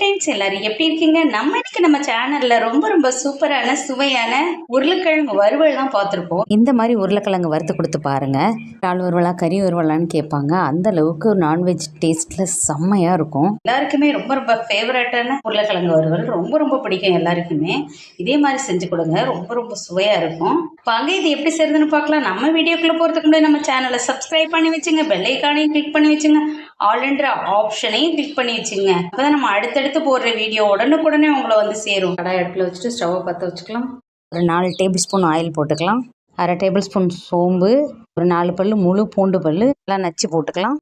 Friends எல்லாரும் எப்படி இருக்கீங்க? நம்ம இன்னைக்கு நம்ம சேனல்ல ரொம்ப ரொம்ப சூப்பரான சுவையான உருளைக்கிழங்கு வறுவல் தான் பார்த்துருப்போம். இந்த மாதிரி உருளைக்கிழங்கு வறுத்து கொடுத்து பாருங்க. இறால் வறுவலா கறி வறுவலான்னு கேட்பாங்க. அந்த அளவுக்கு நான்வெஜ் டேஸ்ட்ல செம்மையா இருக்கும். எல்லாருக்குமே ரொம்ப ரொம்ப ஃபேவரட்டான உருளைக்கிழங்கு வறுவல். ரொம்ப ரொம்ப பிடிக்கும் எல்லாருக்குமே. இதே மாதிரி செஞ்சு கொடுங்க. ரொம்ப ரொம்ப சுவையா இருக்கும். வாங்க இது எப்படி செய்யறதுன்னு பார்க்கலாம். நம்ம வீடியோக்குள்ள போறதுக்கு முன்னாடி நம்ம சேனலை சப்ஸ்கிரைப் பண்ணி வச்சுங்க. பெல் ஐக்கானையும் கிளிக் பண்ணி வச்சுங்க. ஆல்ன்ற ஆப்ஷனையும் கிளிக் பண்ணி வச்சுங்க அப்பதான் நம்ம அடுத்தடுத்து போடுற வீடியோ உடனுக்குடனே உங்களை வந்து சேரும். கடாய் அடுப்பில் வச்சுட்டு ஸ்டவ்வை பற்ற வச்சுக்கலாம். ஒரு நாலு டேபிள் ஸ்பூன் ஆயில் போட்டுக்கலாம். அரை டேபிள் ஸ்பூன் சோம்பு ஒரு நாலு பல்லு முழு பூண்டு பல்லு எல்லாம் நச்சு போட்டுக்கலாம்.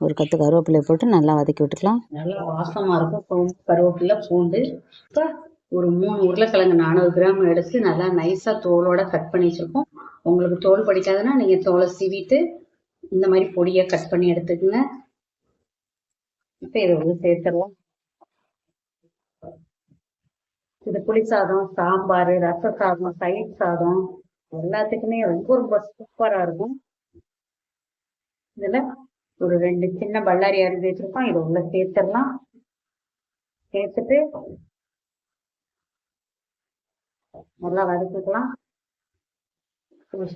ஒரு கத்து கருவேப்பிலை போட்டு நல்லா வதக்கி விட்டுக்கலாம். நல்லா வாசமாக இருக்கும். சோம்பு கருவேப்பிலை பூண்டு. இப்போ ஒரு மூணு உருளைக்கிழங்கு நானூறு கிராம் எடுத்து நல்லா நைஸாக தோலோட கட் பண்ணி வச்சுருக்கோம். உங்களுக்கு தோல் பிடிக்காதுன்னா நீங்கள் தோலை சீவிட்டு இந்த மாதிரி பொடியை கட் பண்ணி எடுத்துக்கோங்க. இப்போ இதை சேர்த்துடலாம். இது புளி சாதம் சாம்பார் ரச சாதம் தயிர் சாதம் எல்லாத்துக்குமே ரொம்ப ரொம்ப சூப்பராக இருக்கும். இதில் ஒரு ரெண்டு சின்ன பல்லாரி அரிஞ்சு வச்சிருக்கோம். இதை உள்ள சேர்த்துடலாம். சேர்த்துட்டு நல்லா வதக்கிக்கலாம்.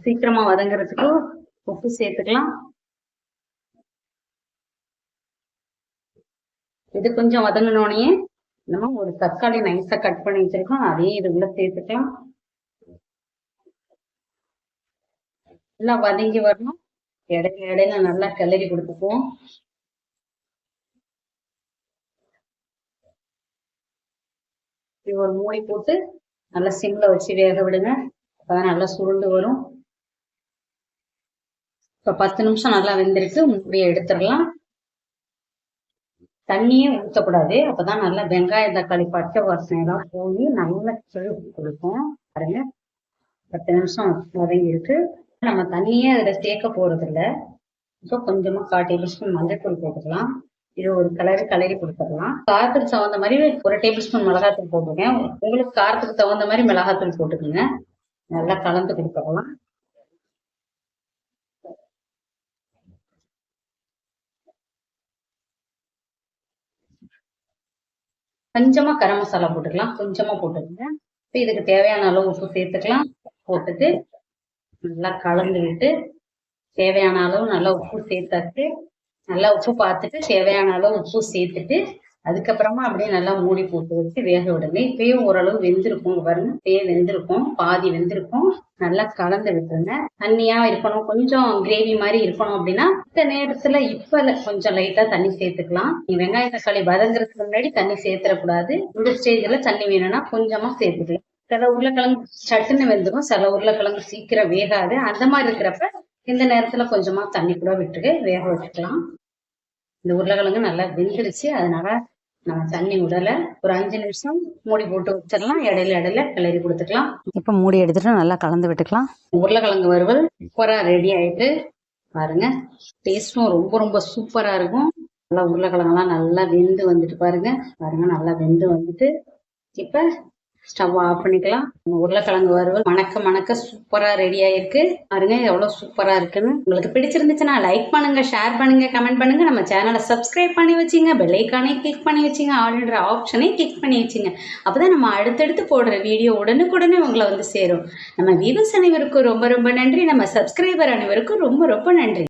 சீக்கிரமா வதங்குறதுக்கு உப்பு சேர்த்துக்கலாம். இது கொஞ்சம் வதங்கினோடனே நம்ம ஒரு தக்காளி நைஸா கட் பண்ணி வச்சிருக்கோம். அதையும் இது உள்ள சேர்த்துக்கலாம். நல்லா வதங்கி வரணும். இடையில இடையில நல்லா கிளறி கொடுத்துக்குவோம். ஒரு மூடி போட்டு நல்லா சிம்ல வச்சு வேக விடுங்க. அப்பதான் நல்லா சுருண்டு வரும். இப்ப பத்து நிமிஷம் நல்லா வெந்திருக்கு. மூடியை எடுத்துடலாம். தண்ணியே ஊற்றக்கூடாது அப்போதான் நல்லா வெங்காயம் தக்காளி பச்சை வாசனை எல்லாம் போய் நல்லா செழுப்பு கொடுக்கும். பாருங்க. பத்து நிமிஷம் வதங்கி இருக்கு நம்ம தண்ணியே அதில் சேர்க்க போகிறதில்ல இப்போ கொஞ்சமாக கால் டேபிள் ஸ்பூன் மஞ்சள்தூள் போட்டுக்கலாம். இது ஒரு கலரு கலரி கொடுத்துடலாம். காரத்துக்கு தகுந்த மாதிரி ஒரு டேபிள் ஸ்பூன் மிளகாத்தூள் போட்டுக்கேன் உங்களுக்கு காரத்துக்கு தகுந்த மாதிரி மிளகாத்தூள் போட்டுக்கோங்க. நல்லா கலந்து கொடுத்துடலாம். கொஞ்சமா கரம் மசாலா போட்டுக்கலாம். கொஞ்சமா போட்டுக்கோங்க. இப்போ இதுக்கு தேவையான அளவு உப்பு சேர்த்துக்கலாம். போட்டுட்டு நல்லா கலந்து விட்டு தேவையான அளவு நல்லா உப்பு சேர்த்தாச்சு. நல்லா உப்பு பார்த்துட்டு தேவையான அளவு உப்பு சேர்த்துட்டு அதுக்கப்புறமா அப்படியே நல்லா மூடி போட்டு வச்சு வேக விடுங்க. இப்பயும் ஓரளவு வெந்திருக்கும் பாருங்க. இப்பயே வெந்திருக்கும். பாதி வெந்திருக்கும். நல்லா கலந்து விட்டுருங்க. தண்ணியா இருக்கணும். கொஞ்சம் கிரேவி மாதிரி இருக்கணும் அப்படின்னா இந்த நேரத்துல இப்ப கொஞ்சம் லைட்டா தண்ணி சேர்த்துக்கலாம். நீ வெங்காய தக்காளி வதங்குறதுக்கு முன்னாடி தண்ணி சேர்த்துடக்கூடாது இந்த ஸ்டேஜ்ல தண்ணி வேணும்னா கொஞ்சமா சேர்த்துக்கலாம். சில உருளைக்கிழங்கு சட்டுன்னு வெந்துடும் சில உருளைக்கிழங்கு சீக்கிரம் வேகாது. அந்த மாதிரி இருக்கிறப்ப இந்த நேரத்துல கொஞ்சமா தண்ணி கூட விட்டுட்டு வேக விட்டுக்கலாம் இந்த உருளைக்கிழங்கு நல்லா வெந்துருச்சு. அதனால நம்ம தண்ணி விடல ஒரு அஞ்சு நிமிஷம் மூடி போட்டு வச்சிடலாம். இடையில இடையில கிளறி கொடுத்துக்கலாம். இப்போ மூடி எடுத்துட்டு நல்லா கலந்து விட்டுக்கலாம். உருளைக்கிழங்கு வறுவல் சூப்பரா ரெடி ஆயிட்டு பாருங்க. டேஸ்டும் ரொம்ப ரொம்ப சூப்பரா இருக்கும். நல்லா உருளைக்கிழங்கெல்லாம் நல்லா வெந்து வந்துட்டு பாருங்க. பாருங்க நல்லா வெந்து வந்துட்டு. இப்ப ஸ்டவ் ஆஃப் பண்ணிக்கலாம். உருளைக்கிழங்கு வறுவல். மணக்க மணக்க சூப்பரா ரெடி ஆயிருக்கு. பாருங்க எவ்வளவு சூப்பரா இருக்குன்னு. உங்களுக்கு பிடிச்சிருந்துச்சுன்னா லைக் பண்ணுங்க ஷேர் பண்ணுங்க கமெண்ட் பண்ணுங்க. நம்ம சேனலை சப்ஸ்கிரைப் பண்ணி வச்சுங்க. பெல்லைக்கானே கிளிக் பண்ணி வச்சுங்க. ஆல்ரெடி ஆப்ஷனே கிளிக் பண்ணி வச்சுங்க. அப்பதான் நம்ம அடுத்தடுத்து போடுற வீடியோ உடனுக்குடனே உங்களை வந்து சேரும். நம்ம வியூவர்ஸ் அனைவருக்கும் ரொம்ப ரொம்ப நன்றி. நம்ம சப்ஸ்கிரைபர் அனைவருக்கும் ரொம்ப ரொம்ப நன்றி.